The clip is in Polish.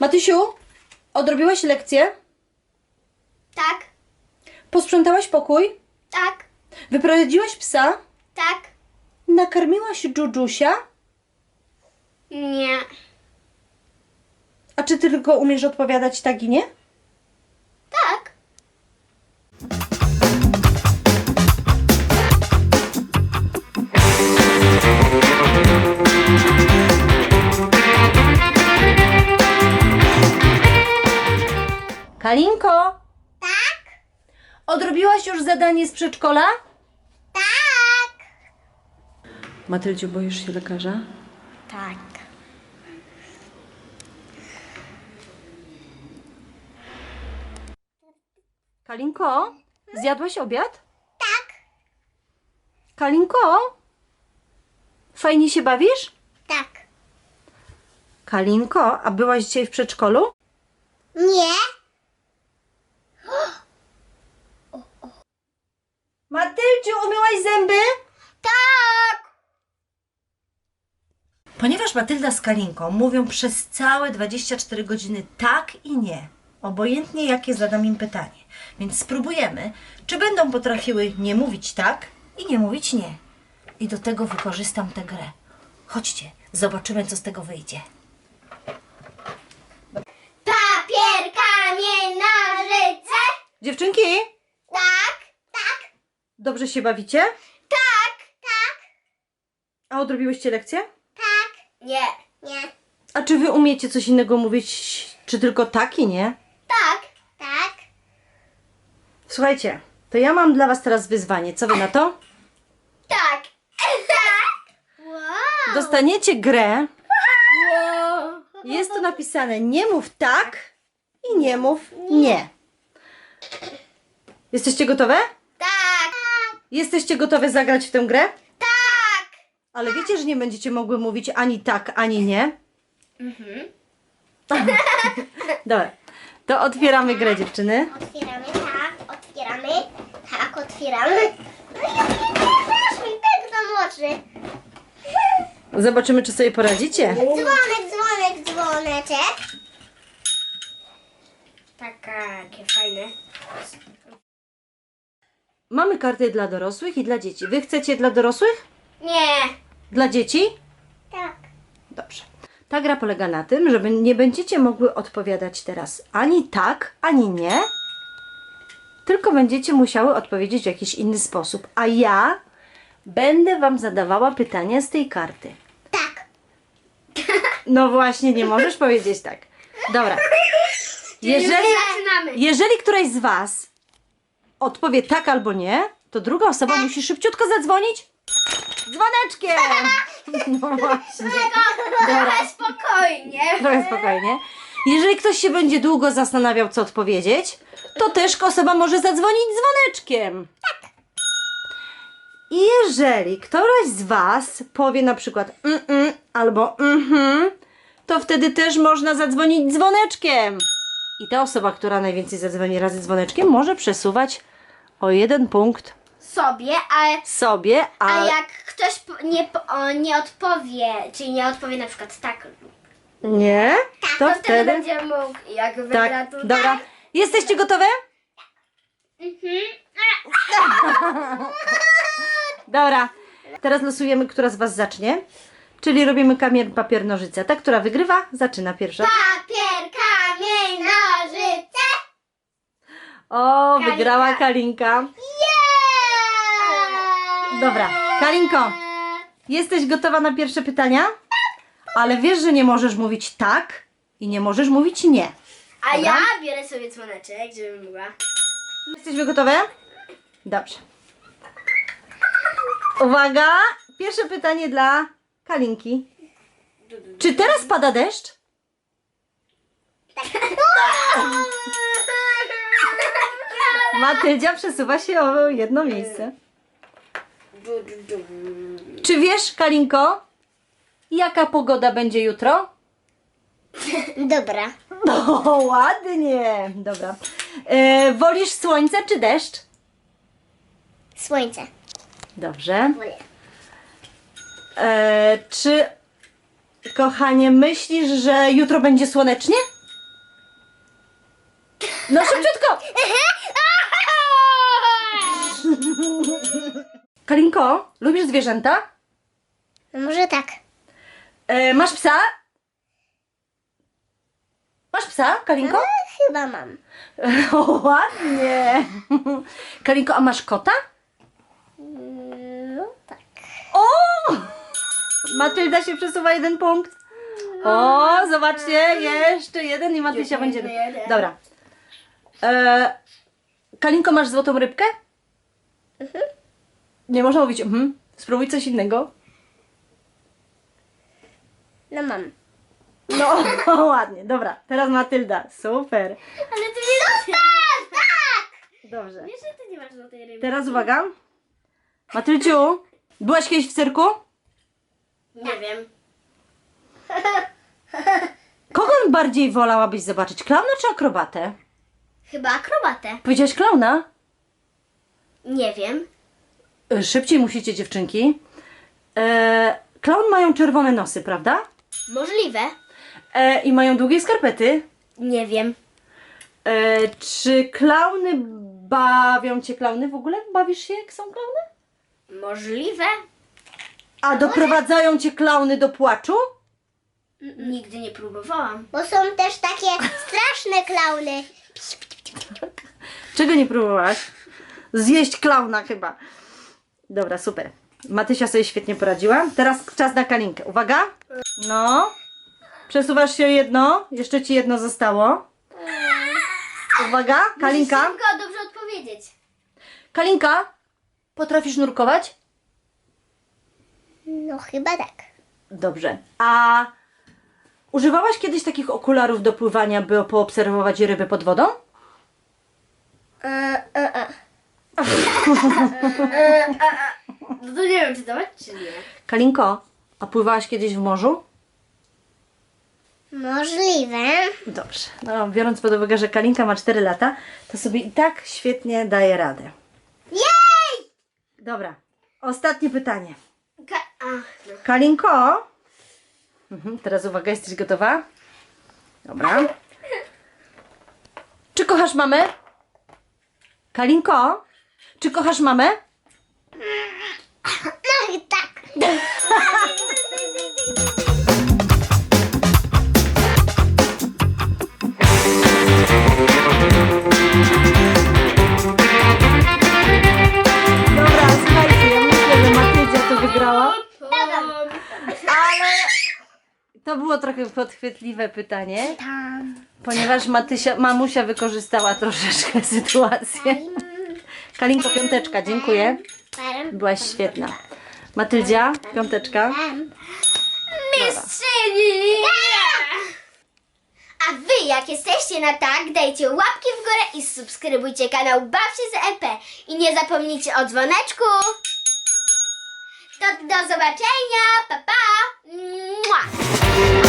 Matysiu, odrobiłaś lekcję? Tak, Posprzątałaś pokój? tak, Wyprowadziłaś psa? tak. Nakarmiłaś Dżudżusia? Nie. A czy ty tylko umiesz odpowiadać tak i nie? Tak. Kalinko, Tak. odrobiłaś już zadanie z przedszkola? Tak. Matyldziu, boisz się lekarza? Tak. Kalinko, zjadłaś obiad? Tak. Kalinko, fajnie się bawisz? Tak. Kalinko, a byłaś dzisiaj w przedszkolu? Nie. Matyldziu, umyłaś zęby? Tak. Ponieważ Matylda z Kalinką mówią przez całe 24 godziny tak i nie, obojętnie jakie zadam im pytanie, więc spróbujemy, czy będą potrafiły nie mówić tak i nie mówić nie. I do tego wykorzystam tę grę. Chodźcie, zobaczymy, co z tego wyjdzie. Papier, kamień, nożyce. Dziewczynki, Tak. Tak. dobrze się bawicie? Tak. Tak. A odrobiłyście lekcję? Tak. Nie. Nie. A czy wy umiecie coś innego mówić, czy tylko tak i nie? Tak. Tak. Słuchajcie, to ja mam dla was teraz wyzwanie. Co wy na to? Tak. Tak. Wow. Dostaniecie grę. Wow. Jest tu napisane nie mów tak i nie mów nie. Jesteście gotowe? Tak. Jesteście gotowe zagrać w tę grę? Tak. Ale wiecie, że nie będziecie mogły mówić ani tak, ani nie? Mhm. Dobra. To otwieramy grę, dziewczyny. Otwieramy, tak, otwieramy, tak, otwieramy. No i aż mi tak do oczy. Zobaczymy, czy sobie poradzicie. Dzwonek, dzwonek, dzwoneczek. Takie fajne. Mamy karty dla dorosłych i dla dzieci. Wy chcecie dla dorosłych? Nie. Dla dzieci? Tak. Dobrze. Ta gra polega na tym, że nie będziecie mogły odpowiadać teraz ani tak, ani nie, tylko będziecie musiały odpowiedzieć w jakiś inny sposób. A ja będę Wam zadawała pytania z tej karty. Tak. No właśnie, nie możesz powiedzieć tak. Dobra. Jeżeli, Zaczynamy. jeżeli któraś z Was odpowie tak albo nie, to druga osoba musi szybciutko zadzwonić dzwoneczkiem. No właśnie. Trochę spokojnie. Trochę spokojnie. Jeżeli ktoś się będzie długo zastanawiał, co odpowiedzieć, to też osoba może zadzwonić dzwoneczkiem. Tak. I jeżeli któraś z Was powie na przykład mm, mm albo mhm, to wtedy też można zadzwonić dzwoneczkiem. I ta osoba, która najwięcej zadzwoni razy dzwoneczkiem, może przesuwać o jeden punkt Sobie, a, sobie, a, a jak ktoś nie, o, nie odpowie, czyli nie odpowie na przykład tak lub nie, to, to wtedy wtedy. będzie mógł, jak wygra Tak, tutaj. dobra. Jesteście gotowe? Mhm. Dobra, teraz losujemy, która z Was zacznie. Czyli robimy kamień, papier, nożyce. Ta, która wygrywa, zaczyna pierwsza. Papier, kamień, nożyce. O, Kalinka. wygrała Kalinka. Yeah! Dobra, Kalinko, jesteś gotowa na pierwsze pytania? Ale wiesz, że nie możesz mówić tak i nie możesz mówić nie. A Dobra. ja biorę sobie dzwoneczek, żebym mogła. Jesteśmy gotowe? Dobrze. Uwaga, pierwsze pytanie dla Kalinki. Czy teraz pada deszcz? Matyldzia przesuwa się o jedno miejsce. Czy wiesz, Kalinko, jaka pogoda będzie jutro? Dobra. O, ładnie. Dobra. E, wolisz słońce czy deszcz? Słońce. Dobrze. E, czy, kochanie, myślisz, że jutro będzie słonecznie? No szybciutko! Kalinko, lubisz zwierzęta? No może tak. E, masz psa? Masz psa, Kalinko? No, chyba mam. O, ładnie. Kalinko, a masz kota? Mm, No tak. O! Matylda się przesuwa jeden punkt. O, zobaczcie, jeszcze jeden i Matysia będzie. Dobra. E, Kalinko, masz złotą rybkę? Nie można mówić, mhm. Spróbuj coś innego. No mam. No, ładnie, dobra. Teraz Matylda. Super. Ale ty nie Zostaw! Tak! Dobrze. Wiesz, że ty nie masz złotej ryby. Teraz uwaga. Matylciu, byłaś kiedyś w cyrku? Nie wiem. Kogo bardziej wolałabyś zobaczyć? Klauna czy akrobatę? Chyba akrobatę. Powiedziałaś klauna? Nie wiem. E, Szybciej musicie, dziewczynki. E, klaun mają czerwone nosy, prawda? Możliwe. E, I mają długie skarpety. Nie wiem. E, czy klauny bawią cię klauny? W ogóle bawisz się, jak są klauny? Możliwe. A doprowadzają cię klauny do płaczu? Nigdy nie próbowałam. Bo są też takie straszne klauny. Czego nie próbowałaś? Zjeść klauna chyba. Dobra, super. Matysia sobie świetnie poradziła. Teraz czas na kalinkę. Uwaga. No. Przesuwasz się jedno. Jeszcze ci jedno zostało. Uwaga, Kalinka. Szybko dobrze odpowiedzieć. Kalinka, potrafisz nurkować? No chyba tak. Dobrze. A używałaś kiedyś takich okularów do pływania, by poobserwować ryby pod wodą? E, e, e. No to nie wiem, czy dawać, czy nie. Kalinko, a pływałaś kiedyś w morzu? Możliwe. Dobrze. No, biorąc pod uwagę, że Kalinka ma 4 lata, to sobie i tak świetnie daje radę. Jej! Dobra. Ostatnie pytanie. Ka- Ach, no. Kalinko. Mhm, teraz uwaga, jesteś gotowa? Dobra. Czy kochasz mamę? Kalinko, czy kochasz mamę? No i tak. Dobra, słuchajcie, ja myślę, że Matyldzia to wygrała, ale to było trochę podchwytliwe pytanie, Tam. ponieważ Matysia, mamusia wykorzystała troszeczkę sytuację. Kalinko, piąteczka, dziękuję. Byłaś świetna. Matyldzia, piąteczka. Mistrzyni! A wy, jak jesteście na tak, dajcie łapki w górę i subskrybujcie kanał Bawcie z EP. I nie zapomnijcie o dzwoneczku. To do zobaczenia. Pa, pa. Mua.